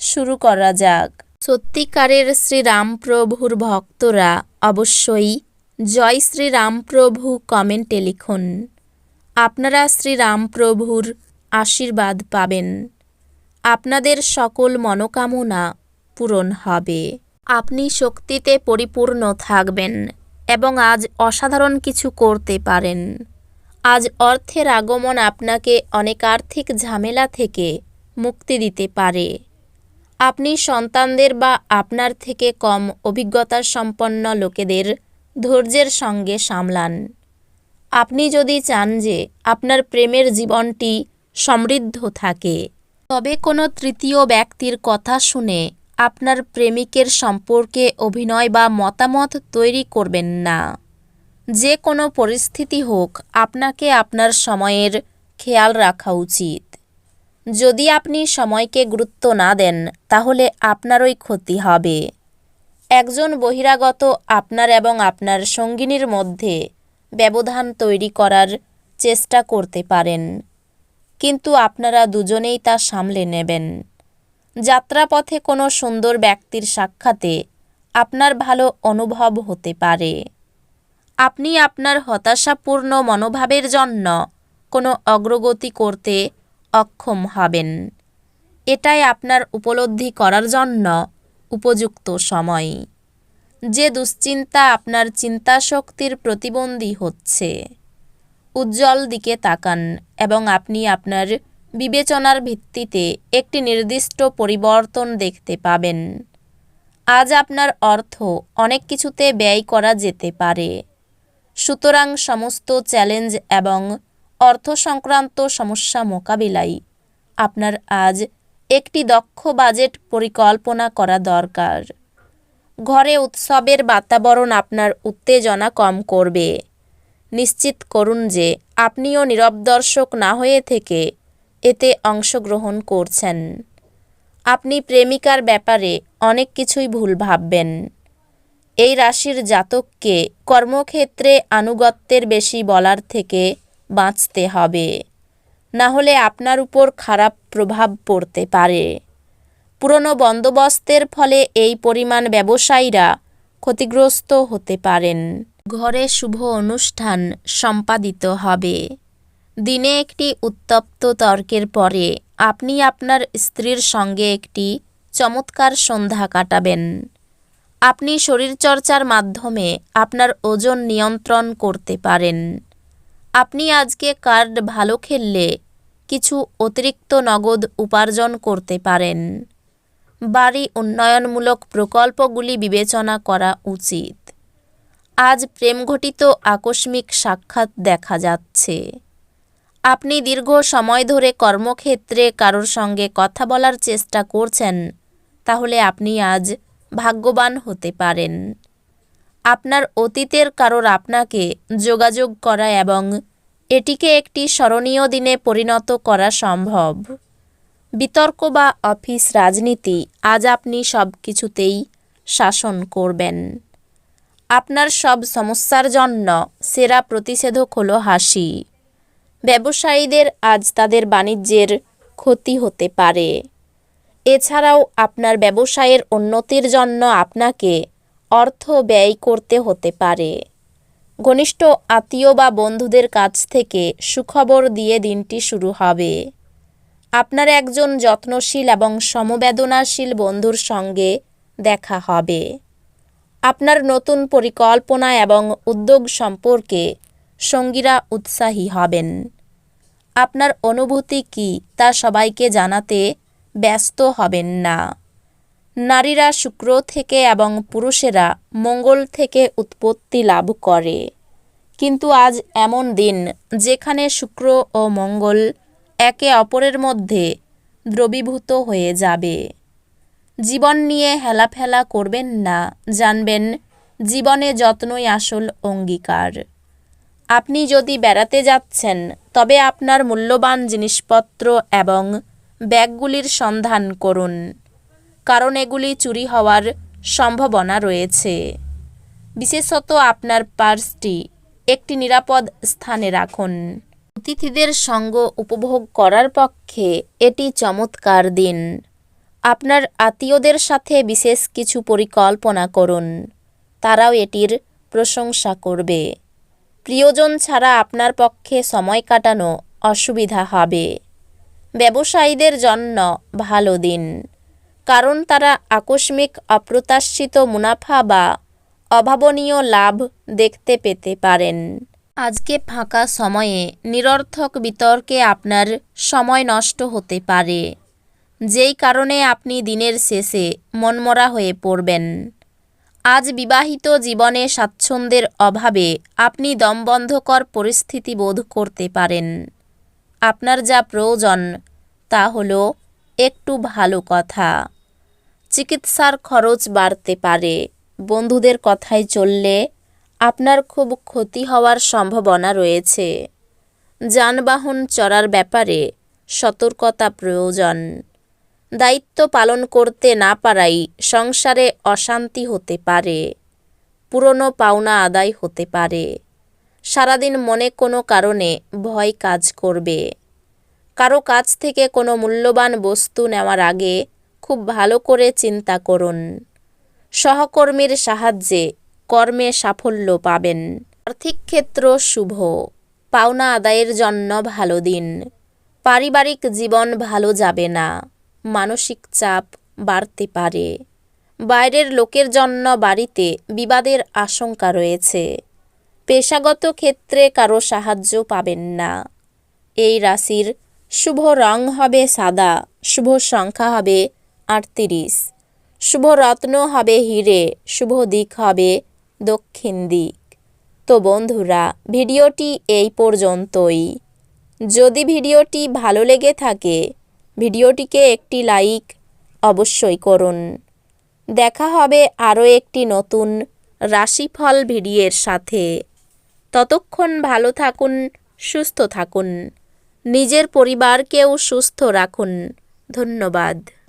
শুরু করা যাক। সত্যিকারের শ্রীরামপ্রভুর ভক্তরা অবশ্যই জয় শ্রীরামপ্রভু কমেন্টে লিখুন। আপনারা শ্রীরামপ্রভুর আশীর্বাদ পাবেন। আপনাদের সকল মনোকামনা পূরণ হবে। আপনি শক্তিতে পরিপূর্ণ থাকবেন এবং আজ অসাধারণ কিছু করতে পারেন। আজ অর্থের আগমন আপনাকে অনেক আর্থিক ঝামেলা থেকে মুক্তি দিতে পারে। আপনি সন্তানদের বা আপনার থেকে কম অভিজ্ঞতা সম্পন্ন লোকেদের ধৈর্যের সঙ্গে সামলান। আপনি যদি চান যে আপনার প্রেমের জীবনটি সমৃদ্ধ থাকে, তবে কোনো তৃতীয় ব্যক্তির কথা শুনে আপনার প্রেমিকের সম্পর্কে অভিনয় বা মতামত তৈরি করবেন না। যে কোনো পরিস্থিতি হোক, আপনাকে আপনার সময়ের খেয়াল রাখা উচিত। যদি আপনি সময়কে গুরুত্ব না দেন, তাহলে আপনারই ক্ষতি হবে। একজন বহিরাগত আপনার এবং আপনার সঙ্গিনীর মধ্যে ব্যবধান তৈরি করার চেষ্টা করতে পারেন। কিন্তু আপনারা দুজনেই তা সামলে নেবেন। যাত্রাপথে কোনো সুন্দর ব্যক্তির সাক্ষাতে আপনার ভালো অনুভব হতে পারে। আপনি আপনার হতাশাপূর্ণ মনোভাবের জন্য কোনো অগ্রগতি করতে অক্ষম হবেন। এটাই আপনার উপলব্ধি করার জন্য উপযুক্ত সময়। যে দুশ্চিন্তা আপনার চিন্তাশক্তির প্রতিবন্ধী হচ্ছে, উজ্জ্বল দিকে তাকান এবং আপনি আপনার বিবেচনার ভিত্তিতে একটি নির্দিষ্ট পরিবর্তন দেখতে পাবেন। আজ আপনার অর্থ অনেক কিছুতে ব্যয় করা যেতে পারে। সুতরাং সমস্ত চ্যালেঞ্জ এবং অর্থ সংক্রান্ত সমস্যা মোকাবিলায়। আপনার আজ একটি দক্ষ বাজেট পরিকল্পনা করা দরকার। ঘরে উৎসবের বাতাবরণ আপনার উত্তেজনা কম করবে। নিশ্চিত করুন যে আপনিও নীরব দর্শক না হয়ে থেকে এতে অংশগ্রহণ করছেন। আপনি প্রেমিকার ব্যাপারে অনেক কিছুই ভুল ভাববেন। এই রাশির জাতককে কর্মক্ষেত্রে আনুগত্যের বেশি বলার থেকে বাঁচতে হবে। না হলে আপনার উপর খারাপ প্রভাব পড়তে পারে। পুরনো বন্দোবস্তের ফলে এই পরিমাণ ব্যবসায়ীরা ক্ষতিগ্রস্ত হতে পারেন। ঘরে শুভ অনুষ্ঠান সম্পাদিত হবে। দিনে একটি উত্তপ্ত তর্কের পরে আপনি আপনার স্ত্রীর সঙ্গে একটি চমৎকার সন্ধ্যা কাটাবেন। আপনি শরীরচর্চার মাধ্যমে আপনার ওজন নিয়ন্ত্রণ করতে পারেন। আপনি আজকে কার্ড ভালো খেললে কিছু অতিরিক্ত নগদ উপার্জন করতে পারেন। বাড়ি উন্নয়নমূলক প্রকল্পগুলি বিবেচনা করা উচিত। আজ প্রেমঘটিত আকস্মিক সাক্ষাৎ দেখা যাচ্ছে। আপনি দীর্ঘ সময় ধরে কর্মক্ষেত্রে কারোর সঙ্গে কথা বলার চেষ্টা করছেন, তাহলে আপনি আজ ভাগ্যবান হতে পারেন। আপনার অতীতের কারোর আপনাকে যোগাযোগ করা এবং এটিকে একটি স্মরণীয় দিনে পরিণত করা সম্ভব। বিতর্ক বা অফিস রাজনীতি আজ আপনি সব কিছুতেই শাসন করবেন। আপনার সব সমস্যার জন্য সেরা প্রতিষেধক হলো হাসি। ব্যবসায়ীদের আজ তাদের বাণিজ্যের ক্ষতি হতে পারে। এছাড়াও আপনার ব্যবসায়ের উন্নতির জন্য আপনাকে অর্থ ব্যয় করতে হতে পারে। ঘনিষ্ঠ আত্মীয় বা বন্ধুদের কাছ থেকে সুখবর দিয়ে দিনটি শুরু হবে। আপনার একজন যত্নশীল এবং সমবেদনাশীল বন্ধুর সঙ্গে দেখা হবে। আপনার নতুন পরিকল্পনা এবং উদ্যোগ সম্পর্কে সঙ্গীরা উৎসাহী হবেন। আপনার অনুভূতি কী তা সবাইকে জানাতে ব্যস্ত হবেন না। নারীরা শুক্র থেকে এবং পুরুষেরা মঙ্গল থেকে উৎপত্তি লাভ করে। কিন্তু আজ এমন দিন যেখানে শুক্র ও মঙ্গল একে অপরের মধ্যে দ্রবীভূত হয়ে যাবে। জীবন নিয়ে হেলাফেলা করবেন না, জানবেন জীবনে যত্নই আসল অঙ্গীকার। আপনি যদি বেড়াতে যাচ্ছেন, তবে আপনার মূল্যবান জিনিসপত্র এবং ব্যাগগুলির সন্ধান করুন। কারণ এগুলি চুরি হওয়ার সম্ভাবনা রয়েছে। বিশেষত আপনার পার্সটি একটি নিরাপদ স্থানে রাখুন। অতিথিদের সঙ্গ উপভোগ করার পক্ষে এটি চমৎকার দিন। আপনার আত্মীয়দের সাথে বিশেষ কিছু পরিকল্পনা করুন। তারাও এটির প্রশংসা করবে। প্রিয়জন ছাড়া আপনার পক্ষে সময় কাটানো অসুবিধা হবে। ব্যবসায়ীদের জন্য ভালো দিন। কারণ তারা আকস্মিক অপ্রত্যাশিত মুনাফা বা অভাবনীয় লাভ দেখতে পেতে পারেন। আজকে ফাঁকা সময়ে নিরর্থক বিতর্কে আপনার সময় নষ্ট হতে পারে। যেই কারণে আপনি দিনের শেষে মনমরা হয়ে পড়বেন। আজ বিবাহিত জীবনে স্বাচ্ছন্দ্যের অভাবে আপনি দমবন্ধকর পরিস্থিতি বোধ করতে পারেন। আপনার যা প্রয়োজন তা হলো একটু ভালো কথা। চিকিৎসার খরচ বাড়তে পারে। বন্ধুদের কথায় চললে আপনার খুব ক্ষতি হওয়ার সম্ভাবনা রয়েছে। যানবাহন চড়ার ব্যাপারে সতর্কতা প্রয়োজন। দায়িত্ব পালন করতে না পারাই সংসারে অশান্তি হতে পারে। পুরনো পাওনা আদায় হতে পারে। সারাদিন মনে কোনো কারণে ভয় কাজ করবে। কারও কাছ থেকে কোনো মূল্যবান বস্তু নেওয়ার আগে খুব ভালো করে চিন্তা করুন। সহকর্মীর সাহায্যে কর্মে সাফল্য পাবেন। আর্থিক ক্ষেত্র শুভ। পাওনা আদায়ের জন্য ভালো দিন। পারিবারিক জীবন ভালো যাবে না। মানসিক চাপ বাড়তে পারে। বাইরের লোকের জন্য বাড়িতে বিবাদের আশঙ্কা রয়েছে। পেশাগত ক্ষেত্রে কারও সাহায্য পাবেন না। এই রাশির শুভ রং হবে সাদা, শুভ সংখ্যা হবে আটত্রিশ। শুভ রত্ন হবে হিরে, শুভ দিক হবে দক্ষিণ দিক। তো বন্ধুরা, ভিডিওটি এই পর্যন্তই। যদি ভিডিওটি ভালো লেগে থাকে, ভিডিওটিকে একটি লাইক অবশ্যই করুন। দেখা হবে আরও একটি নতুন রাশিফল ভিডিওর সাথে। ততক্ষণ ভালো থাকুন, সুস্থ থাকুন। নিজের পরিবারকেও সুস্থ রাখুন। ধন্যবাদ।